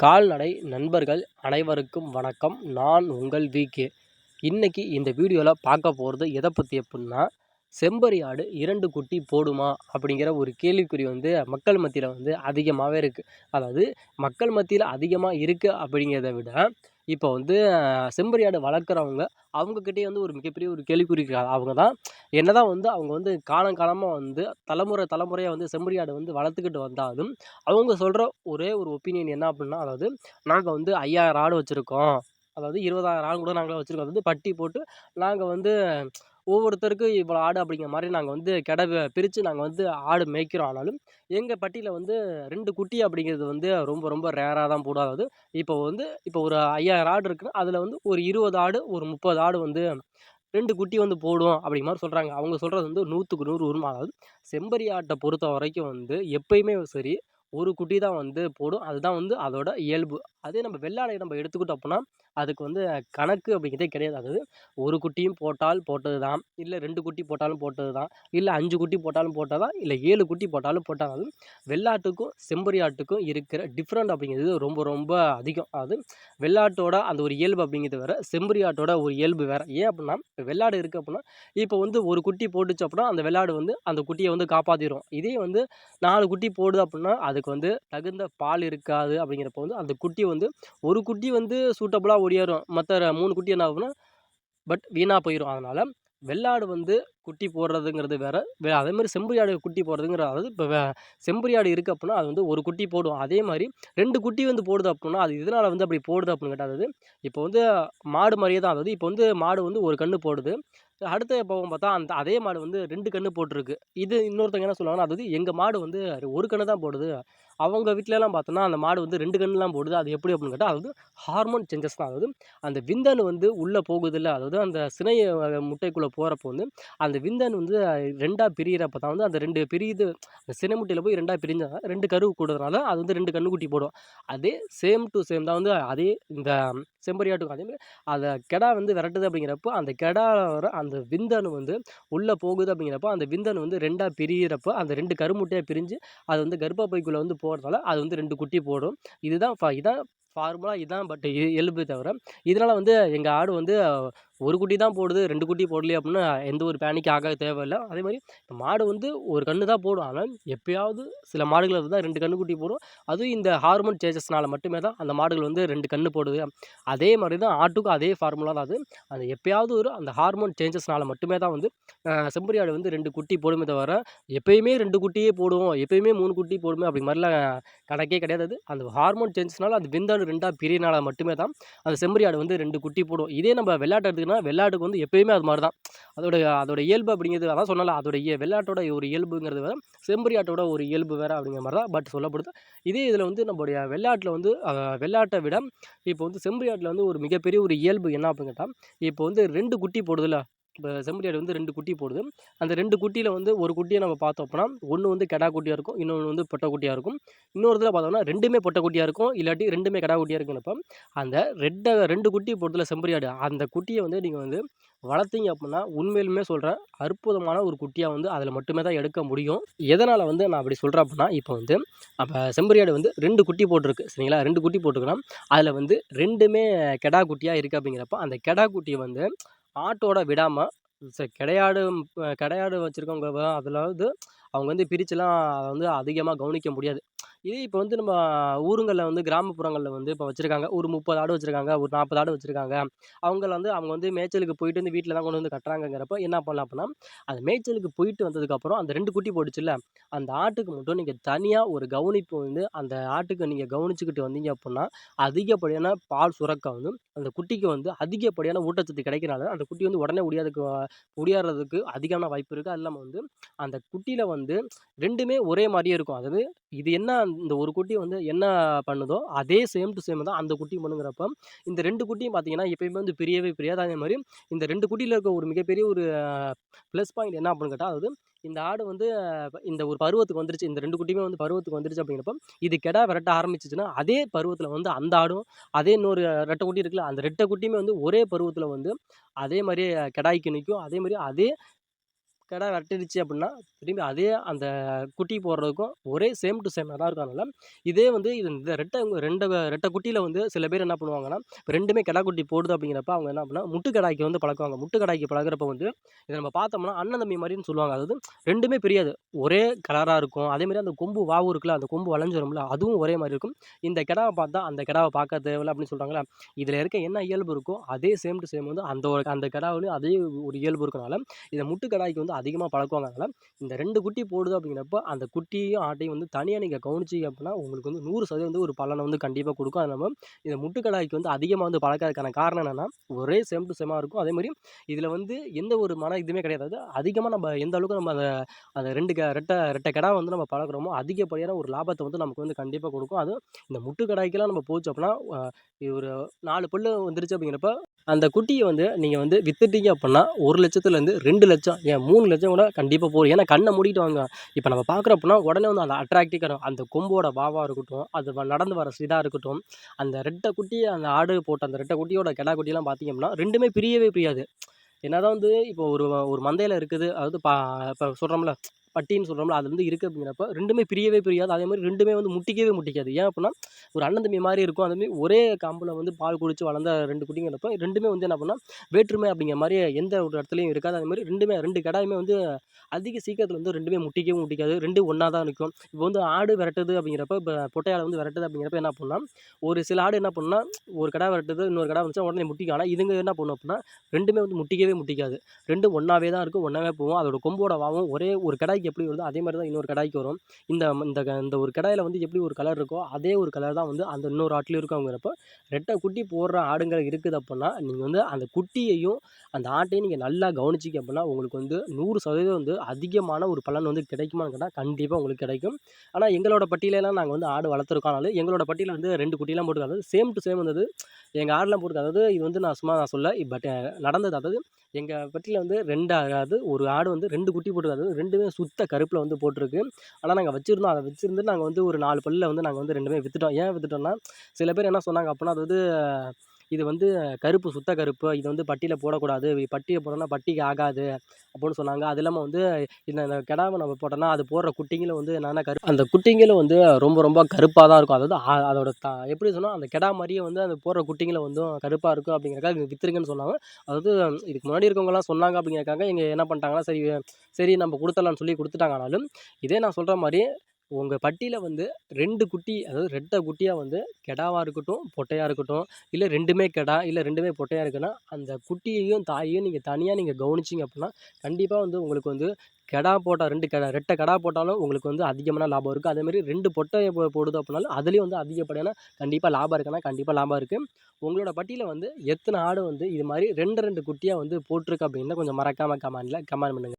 கால்நடை நண்பர்கள் அனைவருக்கும் வணக்கம். நான் உங்கள் விகே இன்றைக்கி இந்த வீடியோவில் பார்க்க போகிறது எதை பற்றி எப்படின்னா செம்பரி ஆடு இரண்டு குட்டி போடுமா அப்படிங்கிற ஒரு கேள்விக்குறி வந்து மக்கள் மத்தியில் வந்து அதிகமாகவே இருக்குது அதாவது மக்கள் மத்தியில் அதிகமாக இருக்குது அப்படிங்கிறத விட இப்போ வந்து செம்மறி ஆடு வளர்க்குறவங்க அவங்கக்கிட்டே வந்து ஒரு மிகப்பெரிய ஒரு கேள்விக்குறி அவங்க தான். என்னதான் வந்து அவங்க வந்து காலம் காலமாக வந்து தலைமுறை தலைமுறையாக வந்து செம்மறி ஆடு வந்து வளர்த்துக்கிட்டு வந்தாலும் அவங்க சொல்கிற ஒரே ஒரு ஒப்பீனியன் என்ன அப்படின்னா அதாவது நாங்கள் வந்து ஐயாயிரம் ஆடு வச்சுருக்கோம். அதாவது இருபதாயிரம் ஆடு கூட நாங்களே வச்சுருக்கோம். வந்து பட்டி போட்டு நாங்கள் வந்து ஒவ்வொருத்தருக்கும் இவ்வளோ ஆடு அப்படிங்கிற மாதிரி நாங்கள் வந்து கிட பிரித்து நாங்கள் வந்து ஆடு மேய்க்கிறோம். ஆனாலும் எங்கள் பட்டியில் வந்து ரெண்டு குட்டி அப்படிங்கிறது வந்து ரொம்ப ரொம்ப ரேராக தான் போடாது இப்போ வந்து இப்போ ஒரு ஐயாயிரம் ஆடு இருக்குன்னா அதில் வந்து ஒரு இருபது ஆடு ஒரு முப்பது ஆடு வந்து ரெண்டு குட்டி வந்து போடும் அப்படிங்கிற மாதிரி சொல்கிறாங்க அவங்க சொல்கிறது வந்து நூற்றுக்கு நூறு உண்மை. அதாவது செம்பரி ஆட்டை பொறுத்த வரைக்கும் வந்து எப்பயுமே சரி ஒரு குட்டி தான் வந்து போடும். அதுதான் வந்து அதோட இயல்பு. அதே நம்ம வெள்ளாடையை நம்ம எடுத்துக்கிட்டோம் அப்படின்னா அதுக்கு வந்து கணக்கு அப்படிங்கிறதே கிடையாது. அதாவது ஒரு குட்டியும் போட்டால் போட்டது தான் இல்லை ரெண்டு குட்டி போட்டாலும் போட்டது தான் இல்லை அஞ்சு குட்டி போட்டாலும் போட்டது தான் இல்லை ஏழு குட்டி போட்டாலும் போட்டாலும் வெள்ளாட்டுக்கும் செம்பரி ஆட்டுக்கும் இருக்கிற டிஃப்ரெண்ட் அப்படிங்கிறது ரொம்ப ரொம்ப அதிகம். அது வெள்ளாட்டோட அந்த ஒரு இயல்பு அப்படிங்கிறது வேறு செம்பரி ஆட்டோட ஒரு இயல்பு வேறு. ஏன் அப்படின்னா இப்போ வெள்ளாடு இருக்குது அப்படின்னா இப்போ வந்து ஒரு குட்டி போட்டுச்சு அப்படின்னா அந்த வெள்ளாடு வந்து அந்த குட்டியை வந்து காப்பாற்றிடும் இதே வந்து நாலு குட்டி போடுது அப்படின்னா அதுக்கு வந்து தகுந்த பால் இருக்காது அப்படிங்கிறப்ப வந்து அந்த குட்டி வந்து ஒரு குட்டி வந்து சூட்டபுளாக ஓடியாரும். மற்ற மூணு குட்டி என்ன ஆகும்னா பட் வீணாக போயிடும் அதனால் வெள்ளாடு வந்து குட்டி போடுறதுங்கிறது வேறு. வே அதே மாதிரி செம்பரி ஆடு குட்டி போடுறதுங்கிற அதாவது இப்போ வே ஆடு இருக்குது அப்படின்னா அது வந்து ஒரு குட்டி போடும். அதே மாதிரி ரெண்டு குட்டி வந்து போடுது அப்படின்னா அது இதனால் வந்து அப்படி போடுது அப்படின்னு கேட்டால் அதாவது இப்போ வந்து மாடு மாதிரியே தான். அதாவது இப்போ வந்து மாடு வந்து ஒரு கன்று போடுது. அடுத்த போகும் பார்த்தா அந்த அதே மாடு வந்து ரெண்டு கன்று போட்டிருக்கு. இது இன்னொருத்தவங்க என்ன சொல்லுவாங்கன்னா அதாவது எங்கள் மாடு வந்து ஒரு கன்று தான் போடுது. அவங்க வீட்டிலலாம் பார்த்தோன்னா அந்த மாடு வந்து ரெண்டு கன்றுலாம் போடுது. அது எப்படி அப்படின்னு கேட்டால் அதாவது ஹார்மோன் சேஞ்சஸ் தான். அதாவது அந்த விந்தணு வந்து உள்ளே போகுதில்ல. அதாவது அந்த சினை முட்டைக்குள்ளே போகிறப்போ வந்து அந்த விந்தணு வந்து ரெண்டாக பிரியிறப்ப தான் வந்து அந்த ரெண்டு பிரியுது. அந்த சினை முட்டையில் போய் ரெண்டாக பிரிஞ்சாங்க ரெண்டு கருவு கூடுறதுனால அது வந்து ரெண்டு கண்ணுக்குட்டி போடும். அதே சேம் டு சேம் தான் வந்து அதே இந்த செம்பரியாட்டுக்கும் அதேமாதிரி அந்த கெடா வந்து விரட்டுது அப்படிங்கிறப்போ அந்த கெடா வர அந்த விந்தணு வந்து உள்ளே போகுது அப்படிங்கிறப்போ அந்த விந்தணு வந்து ரெண்டாக பிரியிறப்போ அந்த ரெண்டு கருமுட்டையாக பிரிஞ்சு அது வந்து கர்ப்பப்பைக்குள்ளே வந்து போ போடுறதுனால அது வந்து ரெண்டு குட்டி போடும். இதுதான் ஃபா இதான் ஃபார்முலா இதான் பட் எலும்பு தவிர. இதனால் வந்து எங்கள் ஆடு வந்து ஒரு குட்டி தான் போடுது ரெண்டு குட்டி போடலையே அப்படின்னு எந்த ஒரு பேனிக் ஆக தேவையில்லை. அதே மாதிரி இப்போ மாடு வந்து ஒரு கன்று தான் போடும். ஆனால் எப்பயாவது சில மாடுகள் வந்து ரெண்டு கன்று குட்டி போடும். அதுவும் இந்த ஹார்மோன் சேஞ்சஸ்னால் மட்டுமே தான் அந்த மாடுகள் வந்து ரெண்டு கன்று போடுது. அதே மாதிரி தான் ஆட்டுக்கும் அதே ஃபார்முலா தான் அது. அந்த எப்பயாவது ஒரு அந்த ஹார்மோன் சேஞ்சஸ்னால் மட்டுமே தான் வந்து செம்பரி ஆடு வந்து ரெண்டு குட்டி போடுமே தவிர எப்பயுமே ரெண்டு குட்டியே போடுவோம். எப்பயுமே மூணு குட்டி போடுமே அப்படி மாதிரிலாம் கணக்கே கிடையாது. அது. அந்த ஹார்மோன் சேஞ்சஸ்னால அந்த விந்தாடு ரெண்டாக பிரியனால மட்டுமே தான் அந்த செம்பரி ஆடு வந்து ரெண்டு குட்டி போடும். இதே நம்ம விளையாட்டுறதுக்கு எடுத்துக்கினா வெள்ளாட்டுக்கு வந்து எப்பயுமே அது மாதிரி தான் அதோட அதோட இயல்பு அப்படிங்கிறது அதான் சொன்னால அதோடைய வெள்ளாட்டோட ஒரு இயல்புங்கிறது வேறு செம்பரி ஆட்டோட ஒரு இயல்பு வேறு அப்படிங்கிற மாதிரி தான் பட் சொல்லப்படுது. இதே இதில் வந்து நம்மளுடைய வெள்ளாட்டில் வந்து வெள்ளாட்டை விட இப்போ வந்து செம்பரி ஆட்டில் வந்து ஒரு மிகப்பெரிய ஒரு இயல்பு என்ன அப்படின்னு கேட்டால் இப்போ வந்து ரெண்டு குட்டி போடுதுல்ல இப்போ செம்மறியாடு வந்து ரெண்டு குட்டி போடுது. அந்த ரெண்டு குட்டியில் வந்து ஒரு குட்டியை நம்ம பார்த்தோம் அப்படின்னா ஒன்று வந்து கெடா குட்டியாக இருக்கும் இன்னொன்று வந்து பொட்டை குட்டியாக இருக்கும். இன்னொரு இதில் பார்த்தோம்னா ரெண்டுமே பொட்டை குட்டியாக இருக்கும் இல்லாட்டி ரெண்டுமே கெடா குட்டியாக இருக்குங்கிறப்ப அந்த ரெட்டை ரெண்டு குட்டி போடுறதுல செம்பரி ஆடு அந்த குட்டியை வந்து நீங்கள் வந்து வளர்த்தீங்க அப்படின்னா உண்மையிலுமே சொல்கிறேன் அற்புதமான ஒரு குட்டியாக வந்து அதில் மட்டுமே தான் எடுக்க முடியும். எதனால் வந்து நான் அப்படி சொல்கிறேன் அப்படின்னா இப்போ வந்து அப்போ செம்பரி ஆடு வந்து ரெண்டு குட்டி போட்டிருக்கு சரிங்களா? ரெண்டு குட்டி போட்டிருக்கலாம் அதில் வந்து ரெண்டுமே கெடா குட்டியாக இருக்குது அப்படிங்கிறப்ப அந்த கெடா குட்டியை வந்து ஆட்டோட விடாமல் சரி கிடையாடு கிடையாடு வச்சுருக்கவங்க அதில் வந்து அவங்க வந்து பிரிச்சுலாம் அதை வந்து அதிகமாக கவனிக்க முடியாது. இதே இப்போ வந்து நம்ம ஊருங்களில் வந்து கிராமப்புறங்களில் வந்து இப்போ வச்சுருக்காங்க. ஒரு முப்பது ஆடு வச்சுருக்காங்க ஒரு நாற்பது ஆடு வச்சுருக்காங்க. அவங்கள வந்து அவங்க வந்து மேய்ச்சலுக்கு போயிட்டு வந்து வீட்டில் தான் கொண்டு வந்து கட்டுறாங்கங்கிறப்ப என்ன பண்ணலாம் அப்படின்னா அந்த மேய்ச்சலுக்கு போயிட்டு வந்ததுக்கப்புறம் அந்த ரெண்டு குட்டி போட்டுச்சுல்ல அந்த ஆட்டுக்கு மட்டும் நீங்கள் தனியாக ஒரு கவனிப்பு வந்து அந்த ஆட்டுக்கு நீங்கள் கவனிச்சுக்கிட்டு வந்தீங்க அப்படின்னா அதிகப்படியான பால் சுரக்க வந்து அந்த குட்டிக்கு வந்து அதிகப்படியான ஊட்டச்சத்து கிடைக்கிறனால அந்த குட்டி வந்து உடனே முடியாதுக்கு ஒடியாடுறதுக்கு அதிகமான வாய்ப்பு இருக்குது அது இல்லாமல் வந்து அந்த குட்டியில் வந்து ரெண்டுமே ஒரே மாதிரியே இருக்கும். அதாவது இது என்ன இந்த ஒரு குட்டி வந்து என்ன பண்ணுதோ அதே சேம் டு சேம் தான் அந்த குட்டி பண்ணுங்கிறப்ப இந்த ரெண்டு குட்டியும் பார்த்தீங்கன்னா எப்பயுமே வந்து பிரியவே பிரியாது. அதே மாதிரி இந்த ரெண்டு குட்டியில் இருக்க ஒரு மிகப்பெரிய ஒரு ப்ளஸ் பாயிண்ட் என்ன அப்படின்னு கேட்டால் அதாவது இந்த ஆடு வந்து இந்த ஒரு பருவத்துக்கு வந்துருச்சு இந்த ரெண்டு குட்டியுமே வந்து பருவத்துக்கு வந்துருச்சு அப்படிங்கிறப்ப இது கெடா விரட்ட ஆரம்பிச்சிச்சுன்னா அதே பருவத்தில் வந்து அந்த ஆடும் அதே இன்னொரு ரெட்டை குட்டி இருக்குல்ல அந்த ரெட்டை குட்டியுமே வந்து ஒரே பருவத்தில் வந்து அதே மாதிரியே கெடாய்க்கு நிற்கும் அதே மாதிரி அதே கிடா வெட்டிடுச்சு அப்படின்னா திரும்பி அதே அந்த குட்டி போடுறதுக்கும் ஒரே சேம் டு சேமாக தான் இருக்கும் அதனால் இதே வந்து இது இந்த ரெட்டை ரெண்டு ரெட்டை குட்டியில் வந்து சில பேர் என்ன பண்ணுவாங்கன்னா ரெண்டுமே கிடா குட்டி போடுது அப்படிங்கிறப்ப அவங்க என்ன பண்ணால் முட்டு கடாய்க்கு வந்து பழக்குவாங்க. முட்டு கடாய்க்கு பழகிறப்ப வந்து இதை நம்ம பார்த்தோம்னா அண்ணன் தம்பி மாதிரின்னு சொல்லுவாங்க. அதாவது ரெண்டுமே பிரியாது. ஒரே கலராக இருக்கும். அதேமாதிரி அந்த கொம்பு வாவு இருக்குல்ல அந்த கொம்பு வளைஞ்சிரும்ல அதுவும் ஒரே மாதிரி இருக்கும். இந்த கிடாவை பார்த்தா அந்த கிடாவை பார்க்க தேவையில்ல அப்படின்னு சொல்கிறாங்களா இதில் இருக்க என்ன இயல்பு இருக்கோ அதே சேம் டு சேம் வந்து அந்த ஒரு அந்த கிடாவிலையும் அதே ஒரு இயல்பு இருக்கனால இந்த முட்டு கடாய்க்கு வந்து அதிகமாக பழக்குவாங்க. அதனால் இந்த ரெண்டு குட்டி போடுது அப்படிங்கிறப்ப அந்த குட்டியும் ஆட்டையும் வந்து தனியாக நீங்கள் கவனிச்சிங்க அப்படின்னா உங்களுக்கு வந்து நூறு சதவீதம் வந்து ஒரு பலனை வந்து கண்டிப்பாக கொடுக்கும். அது நம்ம இந்த முட்டு கடாய்க்கு வந்து அதிகமாக வந்து பழக்கிறதுக்கான காரணம் என்னென்னா ஒரே சேம் டு சேமாக இருக்கும். அதே மாதிரி இதில் வந்து எந்த ஒரு மன இதுவுமே கிடையாது. அதிகமாக நம்ம எந்த அளவுக்கு நம்ம அதை அந்த ரெண்டு க ரெட்டை ரெட்டை கடா வந்து நம்ம பழக்கிறோமோ அதிகப்படியான ஒரு லாபத்தை வந்து நமக்கு வந்து கண்டிப்பாக கொடுக்கும். அதுவும் இந்த முட்டு கடாய்க்கெல்லாம் நம்ம போச்சு அப்படின்னா ஒரு நாலு பல்லு வந்துருச்சு அப்படிங்கிறப்ப அந்த குட்டியை வந்து நீங்கள் வந்து வித்துட்டீங்க அப்படின்னா ஒரு லட்சத்துலேருந்து ரெண்டு லட்சம் ஏன் மூணு லட்சம் கூட கண்டிப்பாக போகும் ஏன்னா கண்ணை மூடிட்டு வாங்க இப்போ நம்ம பார்க்குறப்பனா உடனே வந்து அந்த அட்ராக்டிவாக அந்த கொம்போட வாவாக இருக்கட்டும் அது நடந்து வர இதாக இருக்கட்டும் அந்த ரெட்டை குட்டியை அந்த ஆடு போட்ட அந்த ரெட்டை குட்டியோட கிடா குட்டியெல்லாம் பார்த்தீங்கன்னா ரெண்டுமே பிரியவே பிரியாது. என்னதான் வந்து இப்போ ஒரு ஒரு மந்தையில் இருக்குது. அதாவது பா இப்போ சொல்கிறோம்ல பட்டின்னு சொல்கிறோம்ல அது வந்து இருக்குது அப்படிங்கிறப்ப ரெண்டுமே பிரியவே பிரியாது. அதே மாதிரி ரெண்டுமே வந்து முட்டிக்கவே முட்டிக்காது. ஏன் அப்படின்னா ஒரு அண்ணன் தம்பி மாதிரி இருக்கும். அதுமாதிரி ஒரே காம்பில் வந்து பால் குடிச்சு வளர்ந்த ரெண்டு குட்டிங்கிறப்ப ரெண்டுமே வந்து என்ன பண்ணால் வேற்றுமை அப்படிங்கிற மாதிரி எந்த ஒரு இடத்துலையும் இருக்காது. அதே மாதிரி ரெண்டுமே ரெண்டு கடாயுமே வந்து அதிக சீக்கிரத்தில் வந்து ரெண்டுமே முட்டிக்கவும் முட்டிக்காது. ரெண்டு ஒன்றா தான் நிற்கும் இப்போ வந்து ஆடு விரட்டுது அப்படிங்கிறப்ப இப்போ பொட்டையால் வந்து விரட்டுது அப்படிங்கிறப்ப என்ன பண்ணால் ஒரு சில ஆடு என்ன பண்ணால் ஒரு கடை விரட்டுது இன்னொரு கடை வந்துச்சா உடனே முட்டிக்கும். ஆனால் இதுங்க என்ன பண்ணும் அப்படின்னா ரெண்டுமே வந்து முட்டிக்கவே முட்டிக்காது. ரெண்டும் ஒன்றாவே தான் இருக்கும் ஒன்றாவே போகும். அதோட கொம்போட வாவும் ஒரே ஒரு கடாய்க்கு எப்படி வருதோ அதே மாதிரி தான் இன்னொரு கடாய்க்கு வரும். இந்த இந்த க- இந்த ஒரு கடாயில் வந்து எப்படி ஒரு கலர் இருக்கோ அதே ஒரு கலர் தான் வந்து அந்த இன்னொரு ஆட்டிலையும் இருக்கும் ரெட்டை குட்டி போடுற ஆடுங்கள் இருக்குது அப்படின்னா நீங்கள் வந்து அந்த குட்டியையும் அந்த ஆட்டையும் நீங்கள் நல்லா கவனிச்சிக்க அப்படின்னா உங்களுக்கு வந்து நூறு சதவீதம் வந்து அதிகமான ஒரு பலன் வந்து கிடைக்குமான்னு கேட்டால் கண்டிப்பாக உங்களுக்கு கிடைக்கும். ஆனால் எங்களோட பட்டியலெல்லாம் நாங்கள் வந்து ஆடு வளர்த்துருக்கோம். அதனால எங்களோட பட்டியலில் வந்து ரெண்டு குட்டிலாம் போட்டு சேம் டு சேம் வந்தது. எங்கள் ஆடெலாம் போட்டு அதாவது இது வந்து நான் சும்மா நான் சொல்ல பட் நடந்தது. அதாவது எங்கள் பட்டியில் வந்து ரெண்டு அதாவது ஒரு ஆடு வந்து ரெண்டு குட்டி போட்டுருக்கு அதாவது ரெண்டுமே சுத்த கருப்பில் வந்து போட்டிருக்கு. ஆனால் நாங்கள் வச்சுருந்தோம். அதை வச்சுருந்து நாங்கள் வந்து ஒரு நாலு பல்லில் வந்து நாங்கள் வந்து ரெண்டுமே விற்றுட்டோம் ஏன் விற்றுட்டோம்னா சில பேர் என்ன சொன்னாங்க அப்படின்னா அதாவது இது வந்து கருப்பு சுத்த கருப்பு. இது வந்து பட்டியில் போடக்கூடாது. பட்டியை போட்டோம்னா பட்டிக்கு ஆகாது அப்படின்னு சொன்னாங்க. அது இல்லாமல் வந்து இந்த கிடாவை நம்ம போட்டோம்னா அது போடுற குட்டிங்களும் வந்து என்னென்ன கரு அந்த குட்டிங்களும் வந்து ரொம்ப ரொம்ப கருப்பாக தான் இருக்கும். அதாவது அதோட த எப்படி சொன்னால் அந்த கிடா மாதிரியே வந்து அந்த போடுற குட்டிங்களை வந்து கருப்பாக இருக்கும் அப்படிங்கிறக்காக விற்றுருங்கன்னு சொன்னாங்க. அதாவது இதுக்கு முன்னாடி இருக்கவங்கலாம் சொன்னாங்க அப்படிங்கிறக்காக இங்கே என்ன பண்ணிட்டாங்கன்னா சரி சரி நம்ம கொடுத்துடலாம்னு சொல்லி கொடுத்துட்டாங்க ஆனாலும் இதே நான் சொல்கிற மாதிரி உங்கள் பட்டியில் வந்து ரெண்டு குட்டி அதாவது ரெட்டை குட்டியாக வந்து கெடாவாக இருக்கட்டும் பொட்டையாக இருக்கட்டும் இல்லை ரெண்டுமே கெடா இல்லை ரெண்டுமே பொட்டையாக இருக்குன்னா அந்த குட்டியையும் தாயையும் நீங்கள் தனியாக நீங்கள் கவனிச்சிங்க அப்படின்னா கண்டிப்பாக வந்து உங்களுக்கு வந்து கெடா போட்டால் ரெண்டு கெடா ரெட்டை கெடா போட்டாலும் உங்களுக்கு வந்து அதிகமான லாபம் இருக்குது அதேமாதிரி ரெண்டு பொட்டையை போடுது அப்படின்னாலும் அதுலேயும் வந்து அதிகப்படியான கண்டிப்பாக லாபம் இருக்குன்னா கண்டிப்பாக லாபம் இருக்குது உங்களோட பட்டியில் வந்து எத்தனை ஆடு வந்து இது மாதிரி ரெண்டு ரெண்டு குட்டியாக வந்து போட்டிருக்கு அப்படின்னா கொஞ்சம் மறக்காமல் கமெண்டில் கமெண்ட் பண்ணுங்கள்